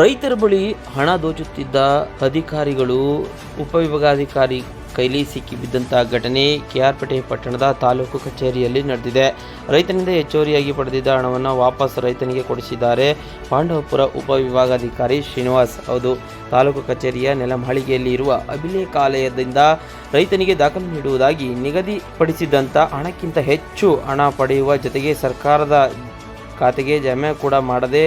ರೈತರ ಬಳಿ ಹಣ ದೋಚುತ್ತಿದ್ದ ಅಧಿಕಾರಿಗಳು, ಉಪವಿಭಾಗಾಧಿಕಾರಿ ಕೈಲಿ ಸಿಕ್ಕಿಬಿದ್ದಂತಹ ಘಟನೆ ಕೆಆರ್ಪೇಟೆ ಪಟ್ಟಣದ ತಾಲೂಕು ಕಚೇರಿಯಲ್ಲಿ ನಡೆದಿದೆ. ರೈತನಿಂದ ಹೆಚ್ಚುವರಿಯಾಗಿ ಪಡೆದಿದ್ದ ಹಣವನ್ನು ವಾಪಸ್ ರೈತನಿಗೆ ಕೊಡಿಸಿದ್ದಾರೆ. ಪಾಂಡವಪುರ ಉಪವಿಭಾಗಾಧಿಕಾರಿ ಶ್ರೀನಿವಾಸ್ ಹೌದು. ತಾಲೂಕು ಕಚೇರಿಯ ನೆಲಮಾಳಿಗೆಯಲ್ಲಿ ಇರುವ ಅಭಿಲೇಖಾಲಯದಿಂದ ರೈತನಿಗೆ ದಾಖಲು ನೀಡುವುದಾಗಿ ನಿಗದಿಪಡಿಸಿದ್ದಂಥ ಹಣಕ್ಕಿಂತ ಹೆಚ್ಚು ಹಣ ಪಡೆಯುವ ಜೊತೆಗೆ ಸರ್ಕಾರದ ಖಾತೆಗೆ ಜಮೆ ಕೂಡ ಮಾಡದೆ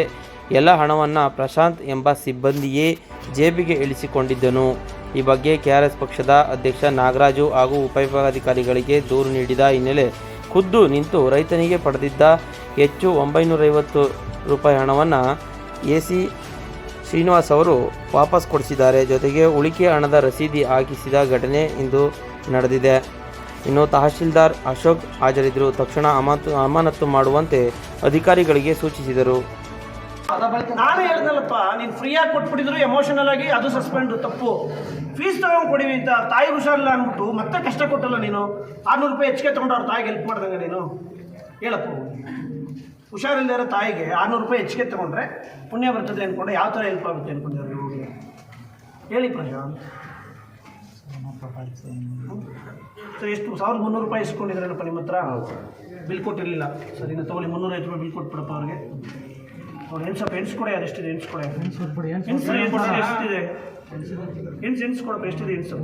ಎಲ್ಲ ಹಣವನ್ನು ಪ್ರಶಾಂತ್ ಎಂಬ ಸಿಬ್ಬಂದಿಯೇ ಜೇಬಿಗೆ ಇಳಿಸಿಕೊಂಡಿದ್ದನು. ಈ ಬಗ್ಗೆ ಕೆಆರ್ಎಸ್ ಪಕ್ಷದ ಅಧ್ಯಕ್ಷ ನಾಗರಾಜು ಹಾಗೂ ಉಪವಿಭಾಗಾಧಿಕಾರಿಗಳಿಗೆ ದೂರು ನೀಡಿದ ಹಿನ್ನೆಲೆ ಖುದ್ದು ನಿಂತು ರೈತನಿಗೆ ಪಡೆದಿದ್ದ ಹೆಚ್ಚು ಒಂಬೈನೂರೈವತ್ತು ರೂಪಾಯಿ ಹಣವನ್ನು ಎ ಸಿ ಶ್ರೀನಿವಾಸ್ ಅವರು ವಾಪಸ್ ಕೊಡಿಸಿದ್ದಾರೆ. ಜೊತೆಗೆ ಉಳಿಕೆ ಹಣದ ರಸೀದಿ ಹಾಕಿಸಿದ ಘಟನೆ ಇಂದು ನಡೆದಿದೆ. ಇನ್ನು ತಹಶೀಲ್ದಾರ್ ಅಶೋಕ್ ಹಾಜರಿದ್ದರು. ತಕ್ಷಣ ಅಮಾನತು ಅಮಾನತು ಮಾಡುವಂತೆ ಅಧಿಕಾರಿಗಳಿಗೆ ಸೂಚಿಸಿದರು. ನಾನೇ ಹೇಳ್ದಲ್ಲಪ್ಪ ನೀನು ಫ್ರೀಯಾಗಿ ಕೊಟ್ಬಿಟ್ಟಿದ್ರು ಎಮೋಷನಲ್ ಆಗಿ ಅದು ಸಸ್ಪೆಂಡ್ ತಪ್ಪು. ಫೀಸ್ ತಗೊಂಡು ಕೊಡಿವಿ ಅಂತ ತಾಯಿ ಹುಷಾರಿಲ್ಲ ಅಂದ್ಬಿಟ್ಟು ಮತ್ತೆ ಕಷ್ಟ ಕೊಟ್ಟಲ್ಲ ನೀನು? ಆರ್ನೂರು ರೂಪಾಯಿ ಹೆಚ್ಚಿಗೆ ತೊಗೊಂಡು ಅವ್ರ ತಾಯಿಗೆ ಹೆಲ್ಪ್ ಮಾಡ್ದಂಗೆ ನೀನು? ಹೇಳಪ್ಪ. ಹುಷಾರಿಲ್ಲದೇ ಇರೋ ತಾಯಿಗೆ ಆರ್ನೂರು ರೂಪಾಯಿ ಹೆಚ್ಚಿಗೆ ತೊಗೊಂಡ್ರೆ ಪುಣ್ಯ ಬರ್ತದೆ ಅಂದ್ಕೊಂಡೆ ಯಾವ ಥರ ಹೆಲ್ಪ್ ಆಗುತ್ತೆ ನೀವು ಹೋಗಿ? ಹೇಳಿ ಪ್ರಶಾಂತ್ ಸರ್ ಎಷ್ಟು? ಸಾವಿರದ ಮುನ್ನೂರು ರೂಪಾಯಿ ಇಸ್ಕೊಂಡಿದ್ರೇನಪ್ಪ ನಿಮ್ಮ ಹತ್ರ? ಬಿಲ್ ಕೊಟ್ಟಿರಲಿಲ್ಲ. ಸರಿ ಇನ್ನು ತಗೊಳ್ಳಿ ಮುನ್ನೂರೈವತ್ತು ರೂಪಾಯಿ ಬಿಲ್ ಕೊಟ್ಬಿಡಪ್ಪ ಅವ್ರಿಗೆ. ಅವ್ರು ಏನು ಸ್ವಲ್ಪ ಎಣಿಸ್ಕೊಡಿ ಅದೆಷ್ಟಿದೆ ಎಣಿಸ್ಕೊಡೆ ಎಷ್ಟಿದೆ? ಎಣಿಸ್ ಎಣಿಸ್ಕೊಡಪ್ಪ ಎಷ್ಟಿದೆ ಎಣಿಸು